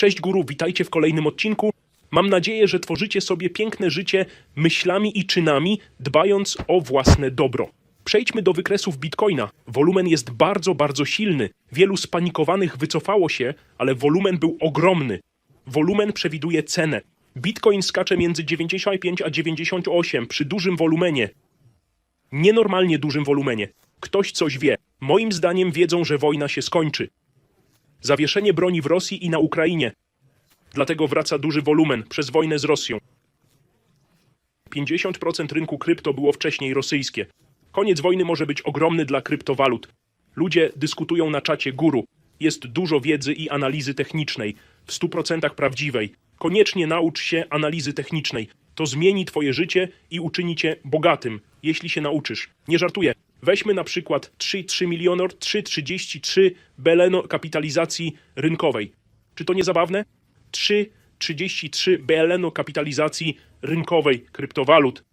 Cześć guru, witajcie w kolejnym odcinku. Mam nadzieję, że tworzycie sobie piękne życie myślami i czynami, dbając o własne dobro. Przejdźmy do wykresów Bitcoina. Wolumen jest bardzo, bardzo silny. Wielu spanikowanych wycofało się, ale wolumen był ogromny. Wolumen przewiduje cenę. Bitcoin skacze między 95 a 98 przy dużym wolumenie. Nienormalnie dużym wolumenie. Ktoś coś wie. Moim zdaniem wiedzą, że wojna się skończy. Zawieszenie broni w Rosji i na Ukrainie. Dlatego wraca duży wolumen przez wojnę z Rosją. 50% rynku krypto było wcześniej rosyjskie. Koniec wojny może być ogromny dla kryptowalut. Ludzie dyskutują na czacie guru. Jest dużo wiedzy i analizy technicznej, w 100% prawdziwej. Koniecznie naucz się analizy technicznej. To zmieni twoje życie i uczyni cię bogatym, jeśli się nauczysz. Nie żartuję. Weźmy na przykład 3,3 milionor, 3,33 beleno kapitalizacji rynkowej. Czy to nie zabawne? 3,33 beleno kapitalizacji rynkowej kryptowalut.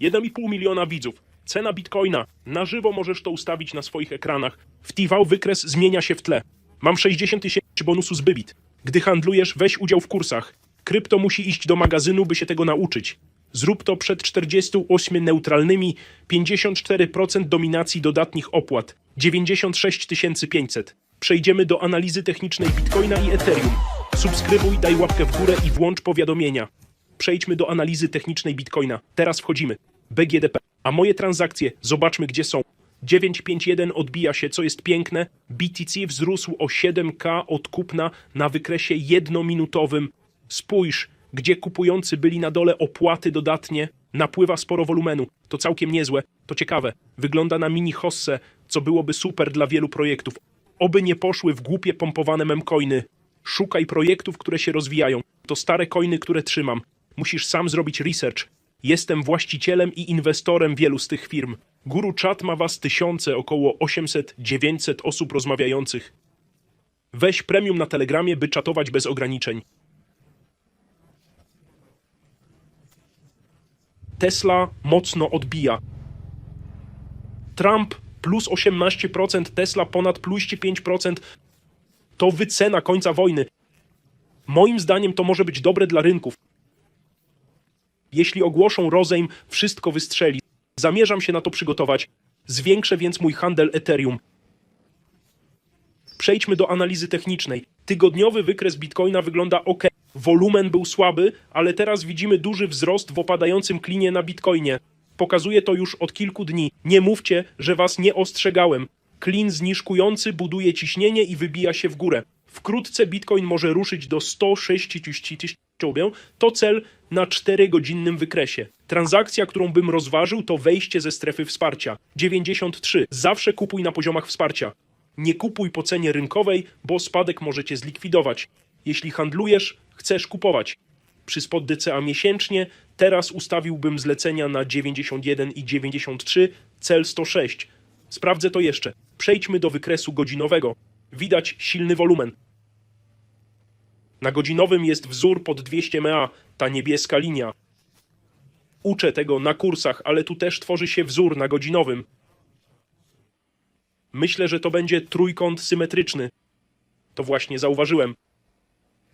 1,5 miliona widzów. Cena bitcoina. Na żywo możesz to ustawić na swoich ekranach. W TV wykres zmienia się w tle. Mam 60 tysięcy bonusu z Bybit. Gdy handlujesz, weź udział w kursach. Krypto musi iść do magazynu, by się tego nauczyć. Zrób to przed 48 neutralnymi, 54% dominacji dodatnich opłat, 96 500. Przejdziemy do analizy technicznej Bitcoina i Ethereum. Subskrybuj, daj łapkę w górę i włącz powiadomienia. Przejdźmy do analizy technicznej Bitcoina. Teraz wchodzimy. BGDP. A moje transakcje, zobaczmy gdzie są. 951 odbija się, co jest piękne. BTC wzrósł o 7K od kupna na wykresie jednominutowym. Spójrz, gdzie kupujący byli na dole opłaty dodatnie. Napływa sporo wolumenu. To całkiem niezłe. To ciekawe. Wygląda na mini hossę, co byłoby super dla wielu projektów. Oby nie poszły w głupie pompowane memcoiny. Szukaj projektów, które się rozwijają. To stare coiny, które trzymam. Musisz sam zrobić research. Jestem właścicielem i inwestorem wielu z tych firm. Guru Chat ma was tysiące, około 800-900 osób rozmawiających. Weź premium na Telegramie, by czatować bez ograniczeń. Tesla mocno odbija. Trump plus 18%, Tesla ponad plus 5%. To wycena końca wojny. Moim zdaniem to może być dobre dla rynków. Jeśli ogłoszą rozejm, wszystko wystrzeli. Zamierzam się na to przygotować. Zwiększę więc mój handel Ethereum. Przejdźmy do analizy technicznej. Tygodniowy wykres Bitcoina wygląda ok. Wolumen był słaby, ale teraz widzimy duży wzrost w opadającym klinie na Bitcoinie. Pokazuję to już od kilku dni. Nie mówcie, że was nie ostrzegałem. Klin zniżkujący buduje ciśnienie i wybija się w górę. Wkrótce Bitcoin może ruszyć do 106 tysięcy. To cel na 4-godzinnym wykresie. Transakcja, którą bym rozważył, to wejście ze strefy wsparcia. 93. Zawsze kupuj na poziomach wsparcia. Nie kupuj po cenie rynkowej, bo spadek może cię zlikwidować. Jeśli handlujesz, chcesz kupować. Przy spot DCA miesięcznie, teraz ustawiłbym zlecenia na 91 i 93, cel 106. Sprawdzę to jeszcze. Przejdźmy do wykresu godzinowego. Widać silny wolumen. Na godzinowym jest wzór pod 200 mA, ta niebieska linia. Uczę tego na kursach, ale tu też tworzy się wzór na godzinowym. Myślę, że to będzie trójkąt symetryczny. To właśnie zauważyłem.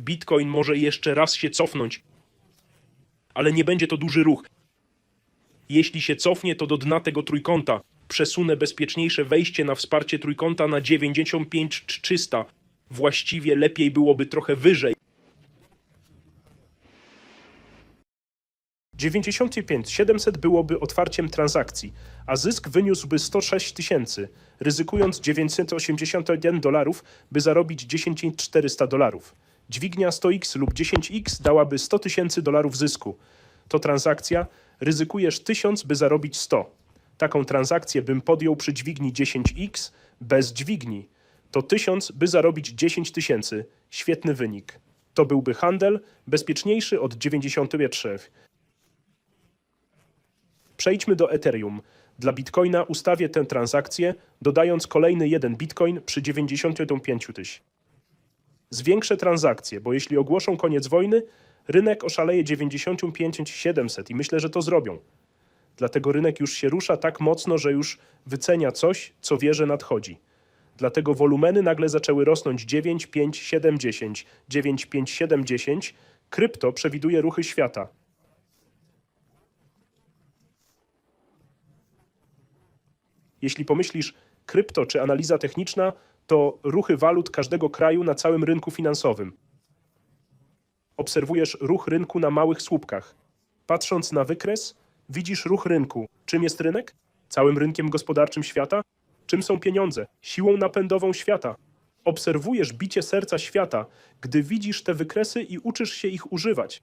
Bitcoin może jeszcze raz się cofnąć. Ale nie będzie to duży ruch. Jeśli się cofnie, to do dna tego trójkąta. Przesunę bezpieczniejsze wejście na wsparcie trójkąta na 95 300. Właściwie lepiej byłoby trochę wyżej. 95 700 byłoby otwarciem transakcji, a zysk wyniósłby 106 tysięcy, ryzykując 981 dolarów, by zarobić 10 400 dolarów. Dźwignia 100x lub 10x dałaby 100 tysięcy dolarów zysku. To transakcja, ryzykujesz 1000, by zarobić 100. Taką transakcję bym podjął przy dźwigni 10x bez dźwigni. To 1000, by zarobić 10 tysięcy. Świetny wynik. To byłby handel bezpieczniejszy od 93. Przejdźmy do Ethereum. Dla Bitcoina ustawię tę transakcję, dodając kolejny jeden Bitcoin przy 95 tyś. Zwiększę transakcje, bo jeśli ogłoszą koniec wojny, rynek oszaleje 95 700 i myślę, że to zrobią. Dlatego rynek już się rusza tak mocno, że już wycenia coś, co wie, że nadchodzi. Dlatego wolumeny nagle zaczęły rosnąć 9, 5, 7, 10, 9, 5, 7, 10. Krypto przewiduje ruchy świata. Jeśli pomyślisz krypto czy analiza techniczna, to ruchy walut każdego kraju na całym rynku finansowym. Obserwujesz ruch rynku na małych słupkach. Patrząc na wykres, widzisz ruch rynku. Czym jest rynek? Całym rynkiem gospodarczym świata? Czym są pieniądze? Siłą napędową świata. Obserwujesz bicie serca świata, gdy widzisz te wykresy i uczysz się ich używać.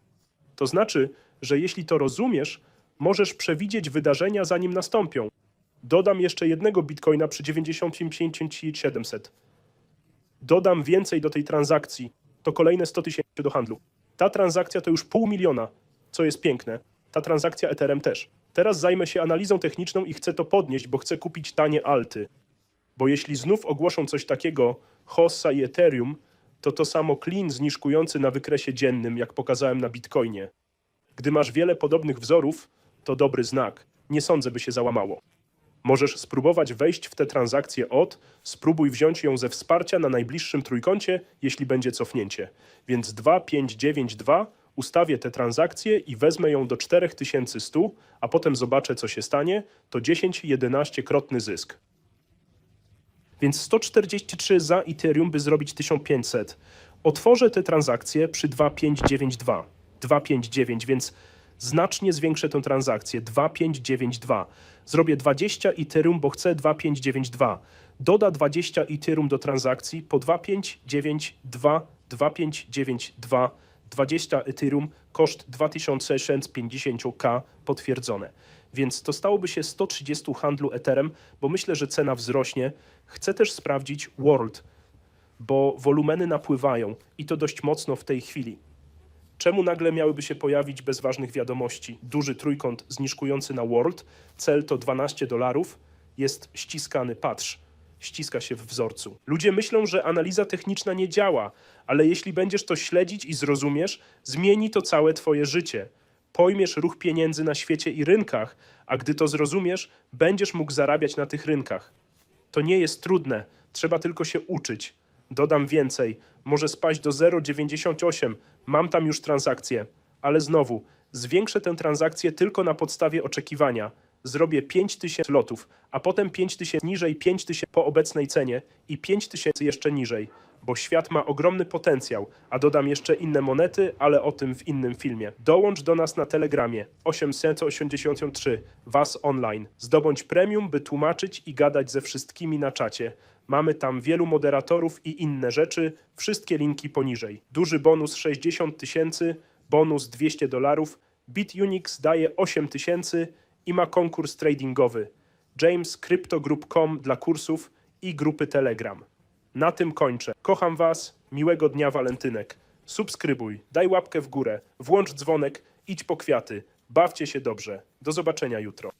To znaczy, że jeśli to rozumiesz, możesz przewidzieć wydarzenia zanim nastąpią. Dodam jeszcze jednego bitcoina przy 95 700. Dodam więcej do tej transakcji, to kolejne 100 tysięcy do handlu. Ta transakcja to już pół miliona, co jest piękne. Ta transakcja Etherem też. Teraz zajmę się analizą techniczną i chcę to podnieść, bo chcę kupić tanie alty. Bo jeśli znów ogłoszą coś takiego, Hossa i Ethereum, to to samo clean zniżkujący na wykresie dziennym, jak pokazałem na Bitcoinie. Gdy masz wiele podobnych wzorów, to dobry znak. Nie sądzę, by się załamało. Możesz spróbować wejść w tę transakcję od, spróbuj wziąć ją ze wsparcia na najbliższym trójkącie, jeśli będzie cofnięcie. Więc 2592 ustawię tę transakcję i wezmę ją do 4100, a potem zobaczę, co się stanie. To 10-11-krotny zysk. Więc 143 za Ethereum, by zrobić 1500. Otworzę tę transakcję przy 2592. 259, więc znacznie zwiększę tę transakcję. 2592. Zrobię 20 Ethereum, bo chcę 2592. Doda 20 Ethereum do transakcji po 2592, 2592, 20 Ethereum, koszt 2650k potwierdzone. Więc to stałoby się 130 handlu Etherem, bo myślę, że cena wzrośnie. Chcę też sprawdzić World, bo wolumeny napływają i to dość mocno w tej chwili. Czemu nagle miałyby się pojawić bez ważnych wiadomości? Duży trójkąt zniżkujący na World, cel to 12 dolarów, jest ściskany, patrz, ściska się w wzorcu. Ludzie myślą, że analiza techniczna nie działa, ale jeśli będziesz to śledzić i zrozumiesz, zmieni to całe twoje życie. Pojmiesz ruch pieniędzy na świecie i rynkach, a gdy to zrozumiesz, będziesz mógł zarabiać na tych rynkach. To nie jest trudne, trzeba tylko się uczyć. Dodam więcej, może spaść do 0,98. Mam tam już transakcję, ale znowu, zwiększę tę transakcję tylko na podstawie oczekiwania. Zrobię 5000 lotów, a potem 5000 niżej, 5000 po obecnej cenie i 5000 jeszcze niżej, bo świat ma ogromny potencjał, a dodam jeszcze inne monety, ale o tym w innym filmie. Dołącz do nas na Telegramie 883 Was Online. Zdobądź premium, by tłumaczyć i gadać ze wszystkimi na czacie. Mamy tam wielu moderatorów i inne rzeczy, wszystkie linki poniżej. Duży bonus 60 tysięcy, bonus 200 dolarów, BitUnix daje 8 tysięcy i ma konkurs tradingowy. James dla kursów i grupy Telegram. Na tym kończę. Kocham Was, miłego dnia walentynek. Subskrybuj, daj łapkę w górę, włącz dzwonek, idź po kwiaty. Bawcie się dobrze. Do zobaczenia jutro.